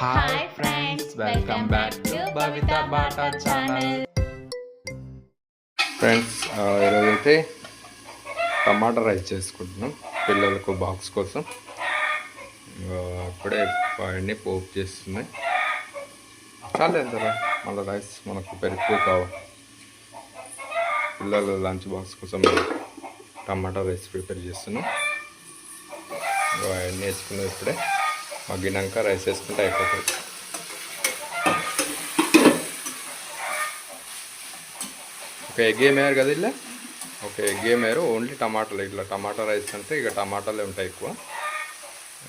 Hi friends welcome back to Bata channel friends ఈరోజైతే tomato rice చేసుకుంటున్నాం. పిల్లలకు box కోసం. ఇప్పుడే అన్నీ పోపు చేస్తున్నాయి. చాలు ఎంతరా మళ్ళీ రైస్ మనకు పెరుగు కావాలి. పిల్లలు లంచ్ బాక్స్ కోసం టమాటా రైస్ ప్రిపేర్ చేస్తున్నాం. అవన్నీ వేసుకున్నాం ఇప్పుడే. మగ్గినాక రైస్ వేసుకుంటే అయిపోతుంది. ఒక ఎగ్ ఏమేయారు కదా ఇలా ఒక ఎగ్ ఏమేయారు ఓన్లీ టమాటాలు. ఇట్లా టమాటా రైస్ అంటే ఇక టమాటాలే ఉంటాయి ఎక్కువ.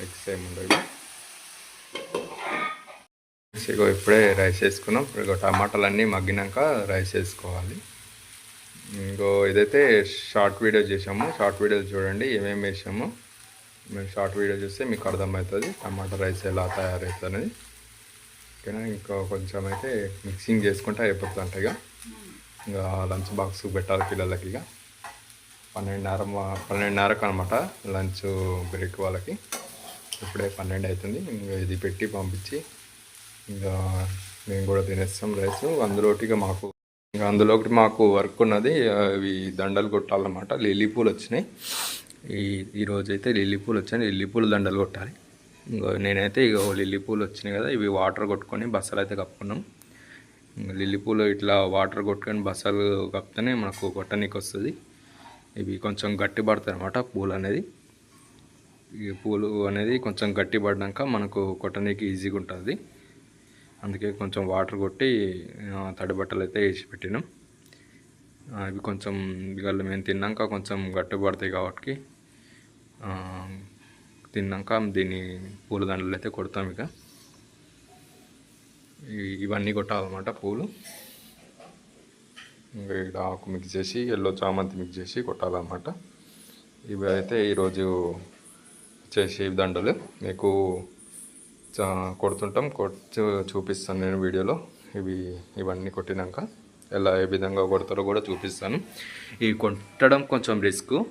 ఎగ్స్ ఏమి ఉండవు ఇగో ఇప్పుడే రైస్ వేసుకున్నాం. ఇగో టమాటాలు అన్నీ మగ్గినాక రైస్ వేసుకోవాలి. ఇంకో ఇదైతే షార్ట్ వీడియో చేసాము షార్ట్ వీడియోలు చూడండి ఏమేమి వేసాము. మేము షార్ట్ వీడియో చూస్తే మీకు అర్థమవుతుంది. టమాటా రైస్ ఎలా తయారవుతుంది. ఓకేనా? ఇంకా కొంచెం అయితే మిక్సింగ్ చేసుకుంటే అయిపోతుంది ఇక. ఇంకా లంచ్ బాక్స్ పెట్టాలి పిల్లలకి ఇక. పన్నెండున్నర మా- పన్నెండున్నరకు అనమాట లంచ్ బ్రేక్ వాళ్ళకి. ఇప్పుడే పన్నెండు అవుతుంది. ఇంకా ఇది పెట్టి పంపించి ఇంకా మేము కూడా తినేస్తాం రైస్. అందులోకి ఇక మాకు ఇంకా అందులో మాకు వర్క్ ఉన్నది. అవి దండలు కొట్టాలన్నమాట. లిల్లీ పూలు వచ్చినాయి. ఈ ఈరోజు అయితే లిల్లీ పూలు వచ్చాయి. లిల్లీ పూలు దండలు కొట్టాలి. ఇంకో నేనైతే ఇక లిల్లీ పూలు వచ్చినాయి కదా ఇవి వాటర్ కొట్టుకొని బస్సలు అయితే కప్పుకున్నాం. ఇంకా లిల్లీ పూలు ఇట్లా వాటర్ కొట్టుకొని బస్సలు కప్పితేనే మనకు కొట్టనీకి వస్తుంది. ఇవి కొంచెం గట్టి పడతాయి అనమాట పూలు అనేది. ఈ పూలు అనేది కొంచెం గట్టి పడ్డాక మనకు కొట్టనీకి ఈజీగా ఉంటుంది. అందుకే కొంచెం వాటర్ కొట్టి తడి బట్టలు అయితే వేసి పెట్టినాం. ఇవి కొంచెం ఇవాళ మేము తిన్నాక కొంచెం గట్టి పడతాయి కాబట్టి తిన్నాక దీన్ని పూలదండలు అయితే కొడతాం ఇక. ఇవన్నీ కొట్టాలన్నమాట పూలు. ఇంకా ఇక్కడ ఆకు మిక్స్ చేసి ఎల్లో చామంతి మిక్స్ చేసి కొట్టాలన్నమాట. ఇవి అయితే ఈరోజు చేసే దండలు. మీకు చా- కొడుతుంటాం. కొట్టి చూపిస్తాను నేను వీడియోలో. ఇవి ఇవన్నీ కొట్టినాక. ఎలా ఏ విధంగా కొడతారో కూడా చూపిస్తాను. ఇవి కొట్టడం కొంచెం రిస్క్.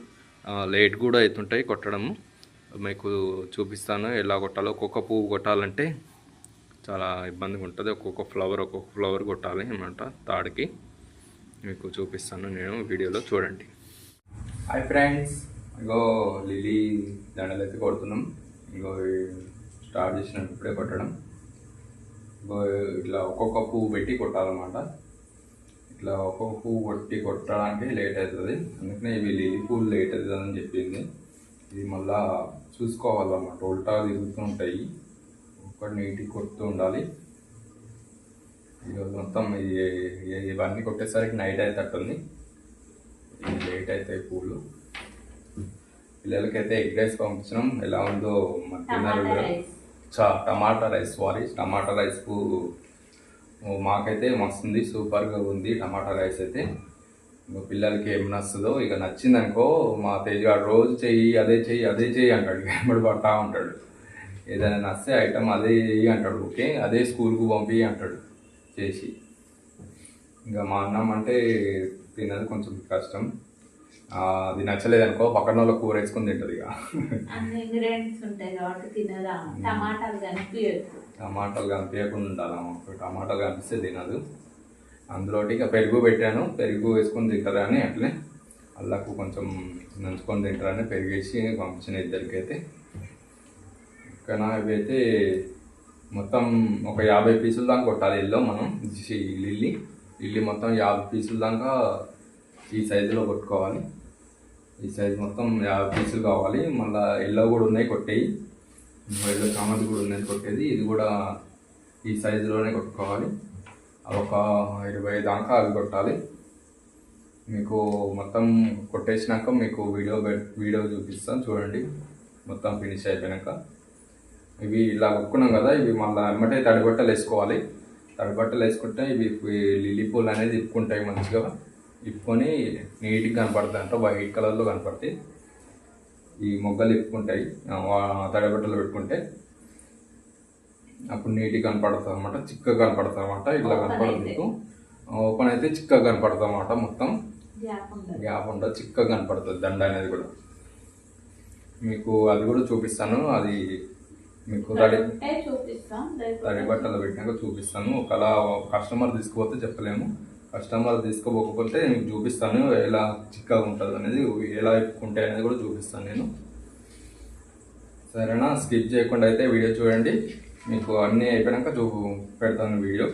లేట్ కూడా అవుతుంటాయి కొట్టడం మీకు చూపిస్తాను ఎలా కొట్టాలో. ఒక్కొక్క పువ్వు కొట్టాలంటే చాలా ఇబ్బందిగా ఉంటుంది. ఒక్కొక్క ఫ్లవర్ ఒక్కొక్క ఫ్లవర్ కొట్టాలి అనమాట తాడికి. మీకు చూపిస్తాను నేను వీడియోలో చూడండి. హాయ్ ఫ్రెండ్స్ ఇగో లిలీ దండలు అయితే కొడుతున్నాం. ఇగో స్టార్ట్ చేసినప్పుడే ఇప్పుడే కొట్టడం. ఇగో ఇట్లా ఒక్కొక్క పువ్వు పెట్టి కొట్టాలన్నమాట. ఇట్లా ఒక్కొక్క పువ్వు కొట్టి కొట్టడానికి లేట్ అవుతుంది. అందుకనే ఇవి లిలీ పువ్వులు లేట్ అవుతుంది అని చెప్పింది. ఇది మళ్ళా చూసుకోవాలన్నమాట. ఉల్టా తిరుగుతూ ఉంటాయి. ఒకటి నీట్గా కొడుతూ ఉండాలి. ఈరోజు మొత్తం ఇవన్నీ కొట్టేసరికి నైట్ అవుతుంది లేట్ అవుతాయి పూలు. పిల్లలకైతే ఎగ్ రైస్ పంపించినాం. ఎలా ఉందో మరి తిన్నారు టమాటా కూడా. రైస్. చా tomato rice sorry tomato rice మాకైతే మస్తుంది సూపర్గా ఉంది టమాటా రైస్ అయితే. ఇంకా పిల్లలకి ఏం నచ్చుదో ఇక నచ్చింది అనుకో మా తేజ్ గారు రోజు చెయ్యి అదే చెయ్యి అదే చెయ్యి అంటాడు వెంబడి పడతా ఉంటాడు. ఏదైనా నచ్చే ఐటమ్ అదే చెయ్యి అంటాడు ఓకే? అదే స్కూల్కు పంపి అంటాడు చేసి. ఇంకా మా అన్నం అంటే తినది కొంచెం కష్టం. అది నచ్చలేదు అనుకో పక్కన వాళ్ళ కూర వేసుకొని తింటుంది ఇక. అన్ని ఇంగ్రీడియంట్స్ ఉంటాయి కాబట్టి తినదా టమాటాలు టమాటాలు కనిపించకుండా ఉండాలి టమాటాలు కనిపిస్తే తినదు. అందులోటి ఇక పెరుగు పెట్టాను. పెరుగు వేసుకొని తింటారని అట్లే అల్లకు కొంచెం నంచుకొని తింటారని పెరుగు వేసి పంపించిన ఇద్దరికైతే. ఇక్కడ ఇవైతే మొత్తం ఒక యాభై పీసుల దాకా కొట్టాలి ఇల్లు మనం. లిల్లీ. లిల్లీ మొత్తం యాభై పీసుల దాకా ఈ సైజులో కొట్టుకోవాలి. ఈ సైజు మొత్తం యాభై పీసులు కావాలి. మళ్ళీ ఎల్లో కూడా ఉన్నాయి కొట్టేయి. ఎల్లో చామంతి కూడా ఉందని కొట్టేది. ఇది కూడా ఈ సైజులోనే కొట్టుకోవాలి. ఒక ఇరవై దాకా అవి కొట్టాలి. మీకు మొత్తం కొట్టేసినాక మీకు వీడియో వీడియో చూపిస్తాను చూడండి. మొత్తం ఫినిష్ అయిపోయాక ఇవి ఇలా కొట్టుకున్నాం కదా ఇవి మళ్ళీ ఎమ్మటే తడిబట్టలు వేసుకోవాలి. తడిబట్టలు వేసుకుంటే ఇవి ఇవి లిల్లీ పూలు అనేది ఇప్పుకుంటాయి మంచిగా. ఇప్పుకొని నీట్గా కనపడతాయి అంటే. వైట్ కలర్లో కనపడతాయి. ఈ మొగ్గలు ఇప్పుకుంటాయి. వా- తడిబట్టలు పెట్టుకుంటే అప్పుడు నీట్గా కనపడుతుంది అనమాట చిక్కగా కనపడుతుంది అనమాట ఇట్లా కనపడదు ఓపెన్ అయితే చిక్కగా కనపడుతుంది అనమాట మొత్తం. గ్యాప్ ఉండదు. చిక్కగా కనపడుతుంది దండ అనేది కూడా. మీకు అది కూడా చూపిస్తాను అది మీకు చేస్తాం తడి బట్టలు పెట్టినాక చూపిస్తాను. ఒకవేళ కస్టమర్ తీసుకుపోతే చెప్పలేము. కస్టమర్ తీసుకోపోకపోతే మీకు చూపిస్తాను ఎలా చిక్కగా ఉంటుంది అనేది ఎలా ఎక్కుంటాయి అనేది కూడా చూపిస్తాను నేను. సరేనా? స్కిప్ చేయకుండా అయితే వీడియో చూడండి. మీకు అన్నీ అయిపోయాక చూ పెడతాను వీడియో.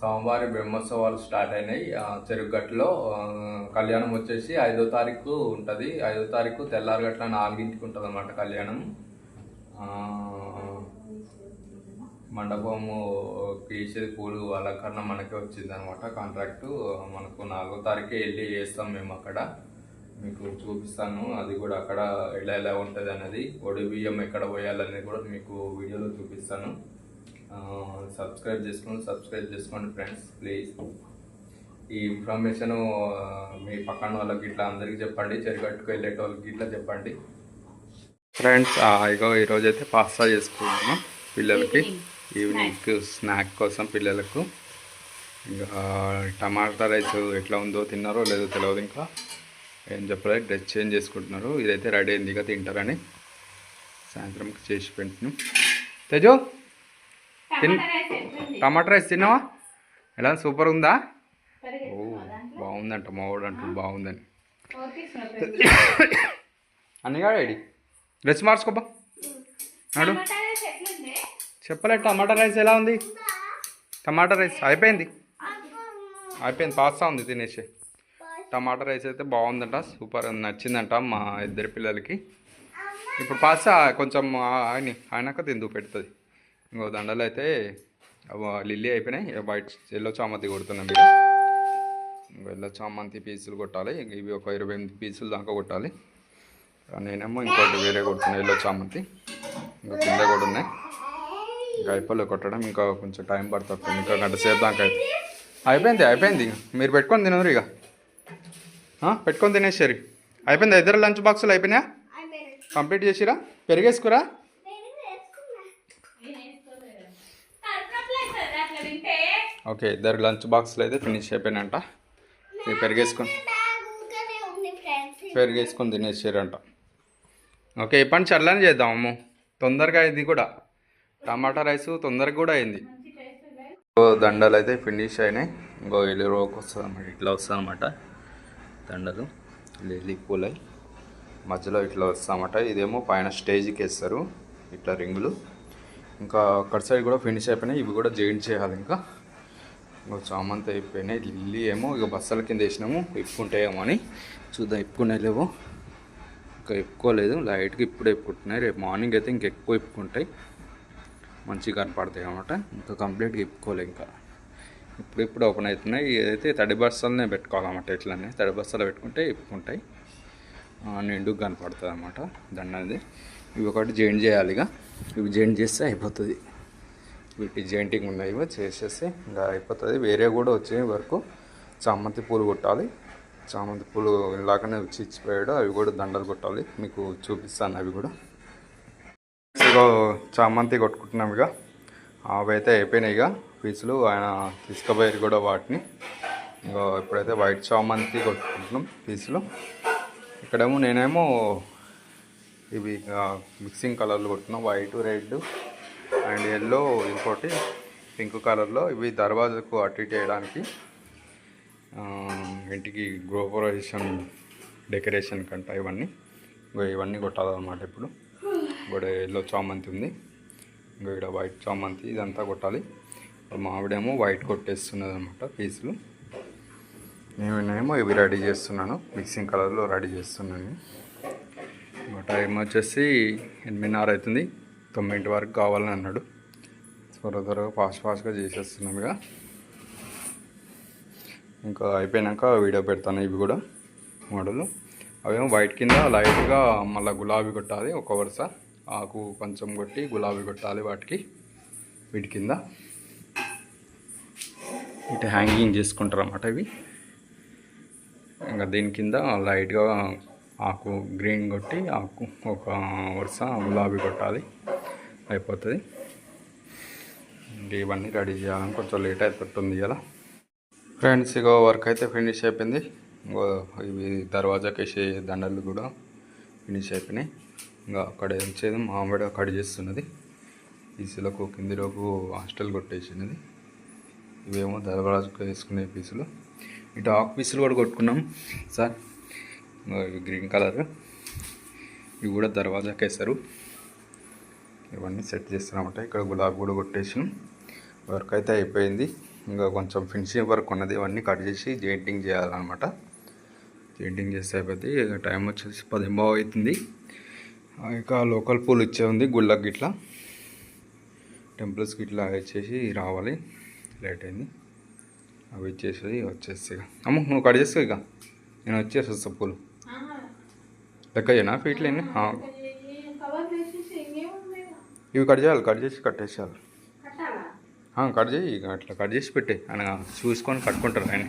సోమవారి బ్రహ్మోత్సవాలు స్టార్ట్ అయినాయి. ఆ, కళ్యాణం వచ్చేసి ఐదో తారీఖు ఉంటుంది. ఐదో తారీఖు తెల్లారగట్ల నాలుగింటికి ఉంటుంది అన్నమాట కళ్యాణం ఆ, మండపము వేసేది పూలు అలంకరణ మనకే వచ్చింది అనమాట కాంట్రాక్ట్ మనకు నాలుగో తారీఖే వెళ్ళి వేస్తాం మేము అక్కడ. మీకు చూపిస్తాను. అది కూడా అక్కడ ఎలా ఎలా ఉంటుంది అనేది ఒడి బియ్యం ఎక్కడ పోయాలనేది కూడా మీకు వీడియోలో చూపిస్తాను. సబ్స్క్రైబ్ చేసుకోండి సబ్స్క్రైబ్ చేసుకోండి ఫ్రెండ్స్ ప్లీజ్. ఈ ఇన్ఫర్మేషన్ మీ పక్కన వాళ్ళకి ఇట్లా అందరికీ చెప్పండి చెరుగట్టుకు వెళ్ళేట వాళ్ళకి ఇట్లా చెప్పండి. ఫ్రెండ్స్ ఇగో ఈరోజు అయితే పాస్తా చేసుకున్నాము పిల్లలకి. ఈవినింగ్ స్నాక్ కోసం పిల్లలకు. ఇంకా టమాటా రైస్ ఎట్లా ఉందో తిన్నారో లేదో తెలియదు ఇంకా. ఏం చెప్పలేదు డ్రెస్ చేంజ్ చేసుకుంటున్నారు. ఇదైతే రెడీ అయింది ఇక తింటారని. సాయంత్రం చేసి పెట్టినాం తేజో తిన్- టమాటా రైస్ తిన్నావా? ఎలా సూపర్ ఉందా? ఓ బాగుందంట మావాడు అంటుంది బాగుందని. అన్నగా డ్రెస్ మార్చుకోబా నాడు. చెప్పలే టమాటా రైస్ ఎలా ఉంది? టమాటా రైస్ అయిపోయింది. అయిపోయింది పాస్తా ఉంది తినేసి. టమాటా రైస్ అయితే బాగుందంట సూపర్ నచ్చిందంట మా ఇద్దరి పిల్లలకి. ఇప్పుడు పాస్తా కొంచెం ఆయన ఆయనక తిందు పెడుతుంది. ఇంకో దండలు అయితే లిల్లీ అయిపోయినాయి. వైట్ ఎల్లో చామంతి కొడుతున్నాం మీరు ఇంకో ఎల్లో చామంతి పీసులు కొట్టాలి. ఇవి ఒక ఇరవై ఎనిమిది పీసులు దాకా కొట్టాలి. నేనేమో ఇంకోటి వేరే కొడుతున్నాను ఎల్లో చామంతి. ఇంకా కింద కూడా ఉన్నాయి. ఇంకా అయిపోలే కొట్టడం ఇంకా కొంచెం టైం పడుతుంది. ఇంకా గంట సేపు దాకా అయితే. అయిపోయింది అయిపోయింది మీరు పెట్టుకొని తినరు ఇక. పెట్టుకొని తినేసారు. అయిపోయింది? ఇద్దరు లంచ్ బాక్సులు అయిపోయినాయా? కంప్లీట్ చేసిరా? పెరిగేసుకురా? ఓకే ఇద్దరు లంచ్ బాక్సులు అయితే ఫినిష్ అయిపోయినంట ఇక పెరిగేసుకొని పెరిగేసుకొని తినేసారంట. ఓకే ఇప్పటి నుంచి అట్లానే చేద్దాం అమ్ము. తొందరగా అయింది కూడా. టమాటా రైస్ తొందరగా కూడా అయింది. దండలు అయితే ఫినిష్ అయినాయి. ఇంకో ఎల్లి రోకి వస్తుంది అనమాట ఇట్లా వస్తుంది అనమాట దండలు లిల్లీ పూలై. మధ్యలో ఇట్లా వస్తామట ఇదేమో పైన స్టేజ్కి వేస్తారు ఇట్లా రింగులు. ఇంకా అక్కడ సైడ్ కూడా ఫినిష్ అయిపోయినాయి ఇవి కూడా జాయింట్ చేయాలి ఇంకా. ఇంకో చామంతి అయిపోయినాయి లిల్లీ ఏమో ఇక బస్సల కింద వేసినాము ఇప్పుకుంటాయేమో అని. చూద్దాం ఇప్పుకునే లేవు. ఇంకా ఇప్పుకోలేదు లైట్గా ఇప్పుడు ఇప్పుకుంటున్నాయి. రేపు మార్నింగ్ అయితే ఇంక ఎక్కువ ఇప్పుకుంటాయి. మంచిగా కనపడతాయి అన్నమాట. ఇంకా కంప్లీట్గా ఇప్పుకోలే ఇంకా. ఇప్పుడు ఇప్పుడు ఓపెన్ అవుతున్నాయి. ఇదైతే తడి బస్తాలనే పెట్టుకోవాలన్నమాట ఇట్లానే తడి బస్తాలు పెట్టుకుంటే ఇప్పుకుంటాయి. నిండుగా కనపడుతుంది అన్నమాట దండ అనేది ఇవి ఒకటి జాయింట్ చేయాలి ఇక. ఇవి జాయింట్ చేస్తే అయిపోతుంది. వీటి జాయింటింగ్ ఉన్నాయి ఇవి. చేసేస్తే ఇంకా అయిపోతుంది. వేరే కూడా వచ్చే వరకు చామంతి పూలు కొట్టాలి. చామంతి పూలు ఇలాగనే చిచ్చిపోయాడు ఇచ్చిపోయాడు అవి కూడా దండలు కొట్టాలి. మీకు చూపిస్తాను అవి కూడా. ఇగో చామంతి కొట్టుకుంటున్నాం ఇక అవి అయితే అయిపోయినాయి ఇక పీసులు ఆయన తీసుకుపోయారు కూడా వాటిని. ఇగో ఇప్పుడైతే వైట్ చామంతి కొట్టుకుంటున్నాం పీసులు. ఇక్కడేమో నేనేమో ఇవి మిక్సింగ్ కలర్లు కొట్టుకున్నాం. వైట్ రెడ్ అండ్ ఎల్లో ఇంకోటి పింక్ కలర్లో. ఇవి దర్వాజకు అటు ఇటు వేయడానికి ఇంటికి గృహప్రవేశం డెకరేషన్ కంట ఇవన్నీ. ఇగో ఇవన్నీ కొట్టాలన్నమాట ఇప్పుడు. ఇక్కడ ఎల్లో చామంతి ఉంది. ఇంకా ఇక్కడ వైట్ చామంతి ఇదంతా కొట్టాలి. మావిడేమో వైట్ కొట్టేస్తున్నది అనమాట పీసులు. నేనేమో ఇవి రెడీ చేస్తున్నాను. మిక్సింగ్ కలర్లో రెడీ చేస్తున్నాను. టైం వచ్చేసి ఎనిమిదిన్నర అవుతుంది. తొమ్మిది వరకు కావాలని అన్నాడు. త్వర త్వరగా ఫాస్ట్ ఫాస్ట్గా చేసేస్తున్నాం ఇక. ఇంకా అయిపోయినాక వీడియో పెడతాను ఇవి కూడా మోడల్. అవేమో వైట్ కింద లైట్గా మళ్ళీ గులాబీ కొట్టాలి ఒక వరుస. ఆకు కొంచెం కొట్టి గులాబీ కొట్టాలి వాటికి వీటి కింద. ఇటు హ్యాంగింగ్ చేసుకుంటారు అన్నమాట ఇవి. ఇంకా దీని కింద లైట్గా ఆకు గ్రీన్ కొట్టి ఆకు ఒక వరుస గులాబీ కొట్టాలి. అయిపోతుంది. ఇవన్నీ రెడీ చేయాలని కొంచెం లేట్ అయిపోతుంది ఇలా ఫ్రెండ్స్ ఇగో వర్క్ అయితే ఫినిష్ అయిపోయింది. ఇంకో ఇవి దర్వాజాకి వేసే దండలు కూడా ఫినిష్ అయిపోయినాయి. ఇంకా అక్కడ ఎంచేది మామిడి కట్ చేస్తున్నది. పీసులకు కింది హాస్టల్ కొట్టేసినది. ఇవేమో దర్వాజకు వేసుకునే పీసులు. ఇటు ఆకు పీసులు కూడా కొట్టుకున్నాం సార్. Green colour. ఇవి కూడా దర్వాజాకి వేస్తారు ఇవన్నీ సెట్ చేస్తున్నామంట ఇక్కడ గులాబీ కూడా కొట్టేసాం వర్క్ అయితే అయిపోయింది. ఇంకా కొంచెం ఫినిషింగ్ వర్క్ ఉన్నది. ఇవన్నీ కట్ చేసి జెయింటింగ్ చేయాలన్నమాట. జెయింటింగ్ చేస్తే అయిపోతే టైం వచ్చేసి పదింబావు అవుతుంది. ఇక లోకల్ పూలు ఇచ్చే ఉంది గుళ్ళకి గిట్లా. టెంపుల్స్కి ఇట్లా ఇచ్చేసి రావాలి. లేట్ అయింది. అవి ఇచ్చేసి వచ్చేసి ఇక. అమ్మ నువ్వు కట్ చేస్తావు ఇక? నేను వచ్చేసి వస్తా పూలు. లెక్క చేయనా ఫీట్లు ఎన్ని ఇవి కట్ చేయాలి కట్ చేసి కట్టేసేయాలి. కట్ చేయి ఇక అట్లా. కట్ చేసి పెట్టే ఆయన చూసుకొని కట్టుకుంటారు ఆయన.